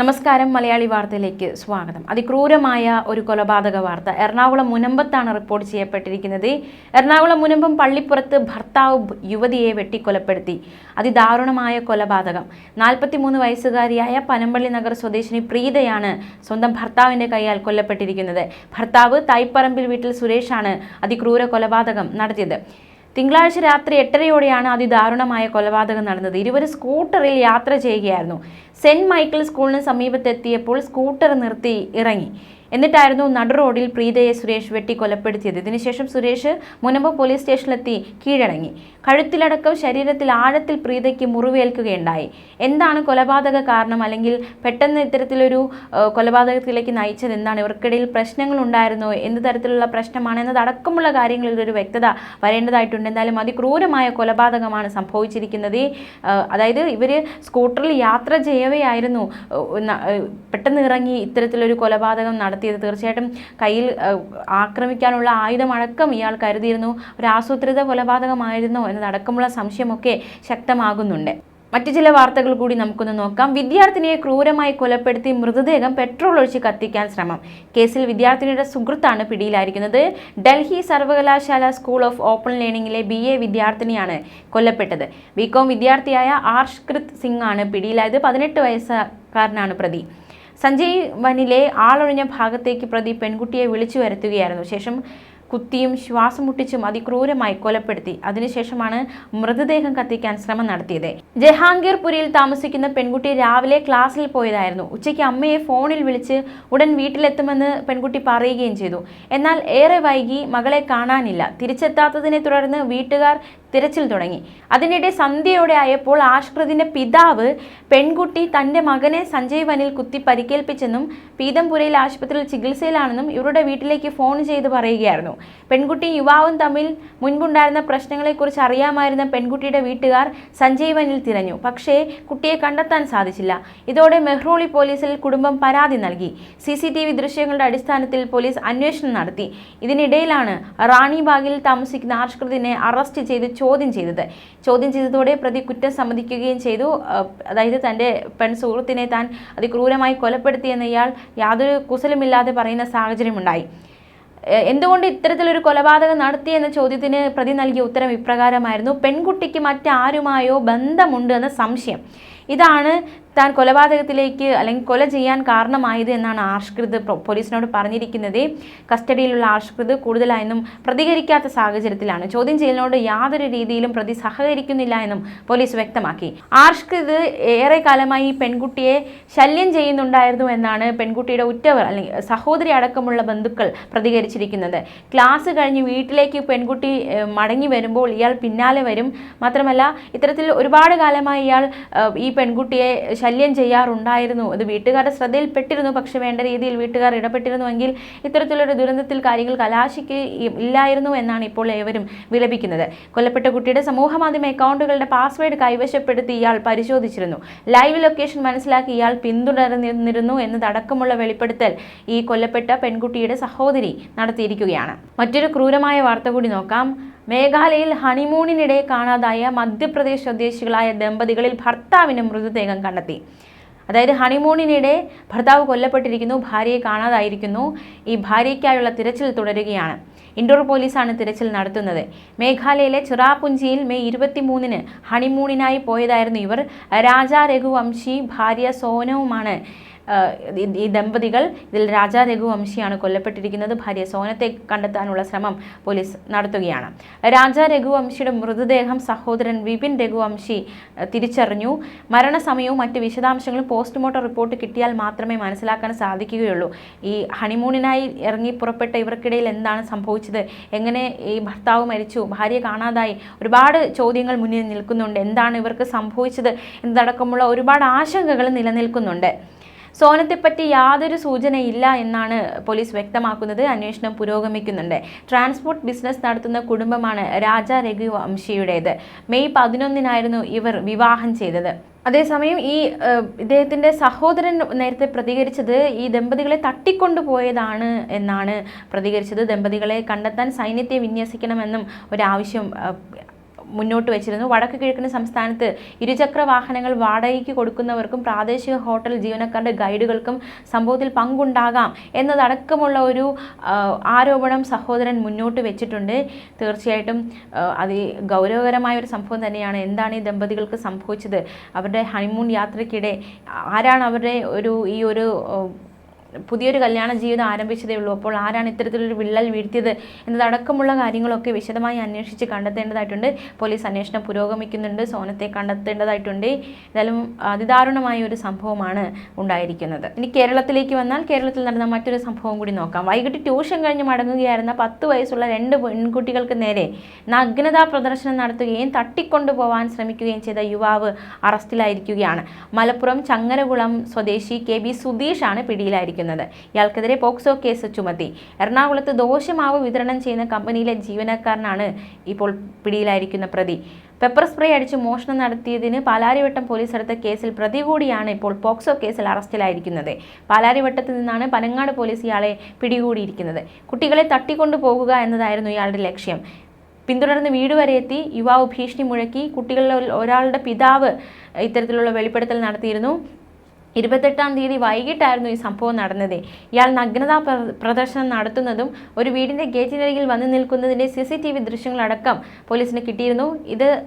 നമസ്കാരം മലയാളി വാർത്തയിലേക്ക് സ്വാഗതം. അതിക്രൂരമായ ഒരു കൊലപാതക വാർത്ത. എറണാകുളം മുനമ്പത്താണ് റിപ്പോർട്ട് ചെയ്യപ്പെട്ടിരിക്കുന്നത്. എറണാകുളം മുനമ്പം പള്ളിപ്പുറത്ത് ഭർത്താവ് യുവതിയെ വെട്ടിക്കൊലപ്പെടുത്തി. അതിദാരുണമായ കൊലപാതകം. നാൽപ്പത്തിമൂന്ന് വയസ്സുകാരിയായ പനമ്പള്ളി നഗർ സ്വദേശിനി പ്രീതയാണ് സ്വന്തം ഭർത്താവിന്റെ കൈയാൽ കൊല്ലപ്പെട്ടിരിക്കുന്നത്. ഭർത്താവ് തൈപ്പറമ്പിൽ വീട്ടിൽ സുരേഷാണ് അതിക്രൂര കൊലപാതകം നടത്തിയത്. തിങ്കളാഴ്ച രാത്രി എട്ടരയോടെയാണ് അതിദാരുണമായ കൊലപാതകം നടന്നത്. ഇരുവരും സ്കൂട്ടറിൽ യാത്ര ചെയ്യുകയായിരുന്നു. സെന്റ് മൈക്കിൾ സ്കൂളിന് സമീപത്തെത്തിയപ്പോൾ സ്കൂട്ടർ നിർത്തി ഇറങ്ങി. എന്നിട്ടായിരുന്നു നടു റോഡിൽ പ്രീതയെ സുരേഷ് വെട്ടി കൊലപ്പെടുത്തിയത്. ഇതിനുശേഷം സുരേഷ് മുനമ്പ് പോലീസ് സ്റ്റേഷനിലെത്തി കീഴടങ്ങി. കഴുത്തിലടക്കം ശരീരത്തിൽ ആഴത്തിൽ പ്രീതയ്ക്ക് മുറിവേൽക്കുകയുണ്ടായി. എന്താണ് കൊലപാതക കാരണം അല്ലെങ്കിൽ പെട്ടെന്ന് ഇത്തരത്തിലൊരു കൊലപാതകത്തിലേക്ക് നയിച്ചത്? എന്താണ് ഇവർക്കിടയിൽ പ്രശ്നങ്ങൾ ഉണ്ടായിരുന്നോ? എന്ത് തരത്തിലുള്ള പ്രശ്നമാണ്? എന്നതടക്കമുള്ള കാര്യങ്ങളിൽ ഒരു വ്യക്തത വരേണ്ടതായിട്ടുണ്ട്. എന്തായാലും അതിക്രൂരമായ കൊലപാതകമാണ് സംഭവിച്ചിരിക്കുന്നത്. അതായത് ഇവർ സ്കൂട്ടറിൽ യാത്ര ചെയ്യവെയായിരുന്നു. പെട്ടെന്ന് ഇറങ്ങി ഇത്തരത്തിലൊരു കൊലപാതകം നടത്തിയത് തീർച്ചയായിട്ടും കയ്യിൽ ആക്രമിക്കാനുള്ള ആയുധമടക്കം ഇയാൾ കരുതിയിരുന്നു. ഒരു ആസൂത്രിത കൊലപാതകമായിരുന്നോ എന്നതടക്കമുള്ള സംശയമൊക്കെ ശക്തമാകുന്നുണ്ട്. മറ്റു ചില വാർത്തകൾ കൂടി നമുക്കൊന്ന് നോക്കാം. വിദ്യാർത്ഥിനിയെ ക്രൂരമായി കൊലപ്പെടുത്തി മൃതദേഹം പെട്രോൾ ഒഴിച്ച് കത്തിക്കാൻ ശ്രമം. കേസിൽ വിദ്യാർത്ഥിനിയുടെ സുഹൃത്താണ് പിടിയിലായിരിക്കുന്നത്. ഡൽഹി സർവകലാശാല സ്കൂൾ ഓഫ് ഓപ്പൺ ലേണിംഗിലെ ബി എ വിദ്യാർത്ഥിനിയാണ് കൊല്ലപ്പെട്ടത്. ബികോം വിദ്യാർത്ഥിയായ ആർഷ്കൃത് സിംഗ് ആണ് പിടിയിലായത്. പതിനെട്ട് വയസ്സുകാരനാണ് പ്രതി. സഞ്ജയ് വനിലെ ആളൊഴിഞ്ഞ ഭാഗത്തേക്ക് പ്രതി പെൺകുട്ടിയെ വിളിച്ചു വരുത്തുകയായിരുന്നു. ശേഷം കുത്തിയും ശ്വാസം മുട്ടിച്ചും അതിക്രൂരമായി കൊലപ്പെടുത്തി. അതിനുശേഷമാണ് മൃതദേഹം കത്തിക്കാൻ ശ്രമം നടത്തിയത്. ജഹാംഗീർപുരിയിൽ താമസിക്കുന്ന പെൺകുട്ടി രാവിലെ ക്ലാസ്സിൽ പോയതായിരുന്നു. ഉച്ചയ്ക്ക് അമ്മയെ ഫോണിൽ വിളിച്ച് ഉടൻ വീട്ടിലെത്തുമെന്ന് പെൺകുട്ടി പറയുകയും ചെയ്തു. എന്നാൽ ഏറെ വൈകി മകളെ കാണാനില്ല. തിരിച്ചെത്താത്തതിനെ തുടർന്ന് വീട്ടുകാർ തിരച്ചിൽ തുടങ്ങി. അതിനിടെ സന്ധ്യയോടെ ആയപ്പോൾ ആഷ്കൃതിന്റെ പിതാവ് പെൺകുട്ടി തന്റെ മകനെ സഞ്ജയ് വനിൽ കുത്തി പരിക്കേൽപ്പിച്ചെന്നും പീതംപുരയിൽ ആശുപത്രിയിൽ ചികിത്സയിലാണെന്നും ഇവരുടെ വീട്ടിലേക്ക് ഫോൺ ചെയ്ത് പറയുകയായിരുന്നു. പെൺകുട്ടി യുവാവും തമ്മിൽ മുൻപുണ്ടായിരുന്ന പ്രശ്നങ്ങളെക്കുറിച്ച് അറിയാമായിരുന്ന പെൺകുട്ടിയുടെ വീട്ടുകാർ സഞ്ജയ് വനിൽ തിരഞ്ഞു. പക്ഷേ കുട്ടിയെ കണ്ടെത്താൻ സാധിച്ചില്ല. ഇതോടെ മെഹ്റോളി പോലീസിൽ കുടുംബം പരാതി നൽകി. സി സി ടി വി ദൃശ്യങ്ങളുടെ അടിസ്ഥാനത്തിൽ പോലീസ് അന്വേഷണം നടത്തി. ഇതിനിടയിലാണ് റാണിബാഗിൽ താമസിക്കുന്ന ആഷ്കൃതിനെ അറസ്റ്റ് ചെയ്ത് ചോദ്യം ചെയ്തത്. ചോദ്യം ചെയ്തതോടെ പ്രതി കുറ്റം സമ്മതിക്കുകയും ചെയ്തു. അതായത് തന്റെ പെൺ സുഹൃത്തിനെ താൻ അതിക്രൂരമായി കൊലപ്പെടുത്തിയെന്ന് ഇയാൾ യാതൊരു കുശലമില്ലാതെ പറയുന്ന സാഹചര്യമുണ്ടായി. എന്തുകൊണ്ട് ഇത്തരത്തിലൊരു കൊലപാതകം നടത്തി എന്ന ചോദ്യത്തിന് പ്രതി നൽകിയ ഉത്തരം ഇപ്രകാരമായിരുന്നു. പെൺകുട്ടിക്ക് മറ്റാരുമായോ ബന്ധമുണ്ട് എന്ന സംശയം. ഇതാണ് താൻ കൊലപാതകത്തിലേക്ക് അല്ലെങ്കിൽ കൊല ചെയ്യാൻ കാരണമായത് എന്നാണ് ആഷ്കൃത് പോലീസിനോട് പറഞ്ഞിരിക്കുന്നത്. കസ്റ്റഡിയിലുള്ള ആഷ്കൃത് കൂടുതലായെന്നും പ്രതികരിക്കാത്ത സാഹചര്യത്തിലാണ്. ചോദ്യം ചെയ്യലിനോട് യാതൊരു രീതിയിലും പ്രതി സഹകരിക്കുന്നില്ല എന്നും പോലീസ് വ്യക്തമാക്കി. ആഷ്കൃത് ഏറെ കാലമായി പെൺകുട്ടിയെ ശല്യം ചെയ്യുന്നുണ്ടായിരുന്നു എന്നാണ് പെൺകുട്ടിയുടെ ഉറ്റവർ അല്ലെങ്കിൽ സഹോദരി അടക്കമുള്ള ബന്ധുക്കൾ പ്രതികരിച്ചിരിക്കുന്നത്. ക്ലാസ് കഴിഞ്ഞ് വീട്ടിലേക്ക് പെൺകുട്ടി മടങ്ങി വരുമ്പോൾ ഇയാൾ പിന്നാലെ വരും. മാത്രമല്ല ഇത്തരത്തിൽ ഒരുപാട് കാലമായി ഇയാൾ ഈ പെൺകുട്ടിയെ ശല്യം ചെയ്യാറുണ്ടായിരുന്നു. അത് വീട്ടുകാരുടെ ശ്രദ്ധയിൽപ്പെട്ടിരുന്നു. പക്ഷെ വേണ്ട രീതിയിൽ വീട്ടുകാർ ഇടപെട്ടിരുന്നുവെങ്കിൽ ഇത്തരത്തിലൊരു ദുരന്തത്തിൽ കാര്യങ്ങൾ കലാശിക്ക് ഇല്ലായിരുന്നു എന്നാണ് ഇപ്പോൾ ഏവരും വിലപിക്കുന്നത്. കൊല്ലപ്പെട്ട കുട്ടിയുടെ സമൂഹ മാധ്യമ അക്കൗണ്ടുകളുടെ പാസ്വേഡ് കൈവശപ്പെടുത്തി ഇയാൾ പരിശോധിച്ചിരുന്നു. ലൈവ് ലൊക്കേഷൻ മനസ്സിലാക്കി ഇയാൾ പിന്തുടർന്നിരുന്നു എന്നതടക്കമുള്ള വെളിപ്പെടുത്തൽ ഈ കൊല്ലപ്പെട്ട പെൺകുട്ടിയുടെ സഹോദരി നടത്തിയിരിക്കുകയാണ്. മറ്റൊരു ക്രൂരമായ വാർത്ത കൂടി നോക്കാം. മേഘാലയയിൽ ഹണിമൂണിനിടെ കാണാതായ മധ്യപ്രദേശ് സ്വദേശികളായ ദമ്പതികളിൽ ഭർത്താവിന് മൃതദേഹം കണ്ടെത്തി. അതായത് ഹണിമൂണിനിടെ ഭർത്താവ് കൊല്ലപ്പെട്ടിരിക്കുന്നു ഭാര്യയെ കാണാതായിരിക്കുന്നു ഈ ഭാര്യയ്ക്കായുള്ള തിരച്ചിൽ തുടരുകയാണ്. ഇൻഡോർ പോലീസാണ് തിരച്ചിൽ നടത്തുന്നത്. മേഘാലയയിലെ ചിറാപുഞ്ചിയിൽ മെയ് ഇരുപത്തിമൂന്നിന് ഹണിമൂണിനായി പോയതായിരുന്നു ഇവർ. രാജാ രഘുവംശി ഭാര്യ സോനവുമാണ് ഈ- ദമ്പതികൾ ഇതിൽ രാജാ രഘുവംശിയാണ് കൊല്ലപ്പെട്ടിരിക്കുന്നത്. ഭാര്യ സോനത്തെ കണ്ടെത്താനുള്ള ശ്രമം പോലീസ് നടത്തുകയാണ്. രാജാ രഘുവംശിയുടെ മൃതദേഹം സഹോദരൻ വിപിൻ രഘുവംശി തിരിച്ചറിഞ്ഞു. മരണസമയവും മറ്റ് വിശദാംശങ്ങളും പോസ്റ്റ്മോർട്ടം റിപ്പോർട്ട് കിട്ടിയാൽ മാത്രമേ മനസ്സിലാക്കാൻ സാധിക്കുകയുള്ളൂ. ഈ ഹണിമൂണിനായി ഇറങ്ങി പുറപ്പെട്ട ഇവർക്കിടയിൽ എന്താണ് സംഭവിച്ചത്? എങ്ങനെ ഈ ഭർത്താവ് മരിച്ചു? ഭാര്യ കാണാതായി? ഒരുപാട് ചോദ്യങ്ങൾ മുന്നിൽ നിൽക്കുന്നുണ്ട്. എന്താണ് ഇവർക്ക് സംഭവിച്ചത്? എന്നതടക്കമുള്ള ഒരുപാട് ആശങ്കകൾ നിലനിൽക്കുന്നുണ്ട്. സോനത്തെപ്പറ്റി യാതൊരു സൂചനയില്ല എന്നാണ് പോലീസ് വ്യക്തമാക്കുന്നത്. അന്വേഷണം പുരോഗമിക്കുന്നുണ്ട്. ട്രാൻസ്പോർട്ട് ബിസിനസ് നടത്തുന്ന കുടുംബമാണ് രാജ രഘു വംശിയുടേത്. മെയ് പതിനൊന്നിനായിരുന്നു ഇവർ വിവാഹം ചെയ്തത്. അതേസമയം ഈ ഇദ്ദേഹത്തിന്റെ സഹോദരൻ നേരത്തെ പ്രതികരിച്ചത് ഈ ദമ്പതികളെ തട്ടിക്കൊണ്ടുപോയതാണ് എന്നാണ് പ്രതികരിച്ചത്. ദമ്പതികളെ കണ്ടെത്താൻ സൈന്യത്തെ വിന്യസിക്കണമെന്നും ഒരാവശ്യം മുന്നോട്ട് വെച്ചിരുന്നു. വടക്ക് കിഴക്കൻ സംസ്ഥാനത്ത് ഇരുചക്ര വാഹനങ്ങൾ വാടകയ്ക്ക് കൊടുക്കുന്നവർക്കും പ്രാദേശിക ഹോട്ടൽ ജീവനക്കാരുടെ ഗൈഡുകൾക്കും സംഭവത്തിൽ പങ്കുണ്ടാകാം എന്നതടക്കമുള്ള ഒരു ആരോപണം സഹോദരൻ മുന്നോട്ട് വെച്ചിട്ടുണ്ട്. തീർച്ചയായിട്ടും അതി ഗൗരവകരമായ ഒരു സംഭവം തന്നെയാണ്. എന്താണ് ഈ ദമ്പതികൾക്ക് സംഭവിച്ചത്? അവരുടെ ഹണിമൂൺ യാത്രയ്ക്കിടെ ആരാണ് അവരുടെ ഒരു ഈ ഒരു പുതിയൊരു കല്യാണ ജീവിതം ആരംഭിച്ചതേ ഉള്ളൂ. അപ്പോൾ ആരാണ് ഇത്തരത്തിലൊരു വിള്ളൽ വീഴ്ത്തിയത് എന്നതടക്കമുള്ള കാര്യങ്ങളൊക്കെ വിശദമായി അന്വേഷിച്ച് കണ്ടെത്തേണ്ടതായിട്ടുണ്ട്. പോലീസ് അന്വേഷണം പുരോഗമിക്കുന്നുണ്ട്. സോനത്തെ കണ്ടെത്തേണ്ടതായിട്ടുണ്ട്. എന്തായാലും അതിദാരുണമായ ഒരു സംഭവമാണ് ഉണ്ടായിരിക്കുന്നത്. ഇനി കേരളത്തിലേക്ക് വന്നാൽ കേരളത്തിൽ നടന്ന മറ്റൊരു സംഭവം കൂടി നോക്കാം. വൈകിട്ട് ട്യൂഷൻ കഴിഞ്ഞ് മടങ്ങുകയായിരുന്ന പത്ത് വയസ്സുള്ള രണ്ട് പെൺകുട്ടികൾക്ക് നേരെ നഗ്നതാ പ്രദർശനം നടത്തുകയും തട്ടിക്കൊണ്ടുപോകാൻ ശ്രമിക്കുകയും ചെയ്ത യുവാവ് അറസ്റ്റിലായിരിക്കുകയാണ്. മലപ്പുറം ചങ്ങരകുളം സ്വദേശി കെ ബി സുധീഷാണ് പിടിയിലായിരിക്കുന്നത്. ഇയാൾക്കെതിരെ പോക്സോ കേസ് ചുമത്തി. എറണാകുളത്ത് ദോശമാവ് വിതരണം ചെയ്യുന്ന കമ്പനിയിലെ ജീവനക്കാരനാണ് ഇപ്പോൾ പിടിയിലായിരിക്കുന്ന പ്രതി. പെപ്പർ സ്പ്രേ അടിച്ച് മോഷണം നടത്തിയതിന് പാലാരിവട്ടം പോലീസ് എടുത്ത കേസിൽ പ്രതി കൂടിയാണ് ഇപ്പോൾ പോക്സോ കേസിൽ അറസ്റ്റിലായിരിക്കുന്നത്. പാലാരിവട്ടത്ത് നിന്നാണ് പനങ്ങാട് പോലീസ് ഇയാളെ പിടികൂടിയിരിക്കുന്നത്. കുട്ടികളെ തട്ടിക്കൊണ്ടു പോകുക എന്നതായിരുന്നു ഇയാളുടെ ലക്ഷ്യം. പിന്തുടർന്ന് വീട് വരെ എത്തി യുവാവ് ഭീഷണി മുഴക്കി കുട്ടികളിൽ ഒരാളുടെ പിതാവ് ഇത്തരത്തിലുള്ള വെളിപ്പെടുത്തൽ നടത്തിയിരുന്നു. ഇരുപത്തെട്ടാം തീയതി വൈകിട്ടായിരുന്നു ഈ സംഭവം നടന്നത്. ഇയാൾ നഗ്നതാ പ്ര- പ്രദർശനം നടത്തുന്നതും ഒരു വീടിന്റെ ഗേറ്റിനരികിൽ വന്നു നിൽക്കുന്നതിന്റെ സി സി ടി വി ദൃശ്യങ്ങളടക്കം പോലീസിന് കിട്ടിയിരുന്നു. ഇത്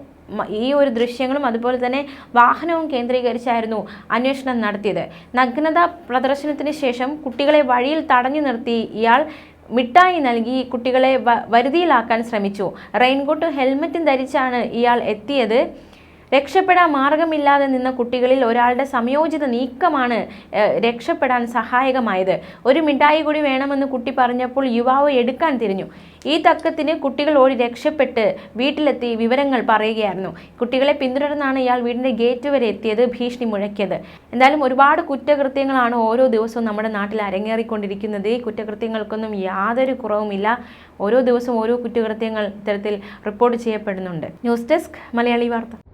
ഈ ഒരു ദൃശ്യങ്ങളും അതുപോലെ തന്നെ വാഹനവും കേന്ദ്രീകരിച്ചായിരുന്നു അന്വേഷണം നടത്തിയത്. നഗ്നതാ പ്രദർശനത്തിന് ശേഷം കുട്ടികളെ വഴിയിൽ തടഞ്ഞു നിർത്തി ഇയാൾ മിഠായി നൽകി കുട്ടികളെ വരുതിയിലാക്കാൻ ശ്രമിച്ചു. റെയിൻകോട്ടും ഹെൽമറ്റും ധരിച്ചാണ് ഇയാൾ എത്തിയത്. രക്ഷപ്പെടാൻ മാർഗമില്ലാതെ നിന്ന കുട്ടികളിൽ ഒരാളുടെ സംയോജിത നീക്കമാണ് രക്ഷപ്പെടാൻ സഹായകമായത്. ഒരു മിഠായി കൂടി വേണമെന്ന് കുട്ടി പറഞ്ഞപ്പോൾ യുവാവ് എടുക്കാൻ തിരിഞ്ഞു. ഈ തക്കത്തിന് കുട്ടികൾ ഓടി രക്ഷപ്പെട്ട് വീട്ടിലെത്തി വിവരങ്ങൾ പറയുകയായിരുന്നു. കുട്ടികളെ പിന്തുടർന്നാണ് ഇയാൾ വീടിന്റെ ഗേറ്റ് വരെ എത്തിയത് ഭീഷണി മുഴക്കിയത്. എന്തായാലും ഒരുപാട് കുറ്റകൃത്യങ്ങളാണ് ഓരോ ദിവസവും നമ്മുടെ നാട്ടിൽ അരങ്ങേറിക്കൊണ്ടിരിക്കുന്നത്. ഈ കുറ്റകൃത്യങ്ങൾക്കൊന്നും യാതൊരു കുറവുമില്ല. ഓരോ ദിവസവും ഓരോ കുറ്റകൃത്യങ്ങൾ ഇത്തരത്തിൽ റിപ്പോർട്ട് ചെയ്യപ്പെടുന്നുണ്ട്. ന്യൂസ് ഡെസ്ക് മലയാളി വാർത്ത.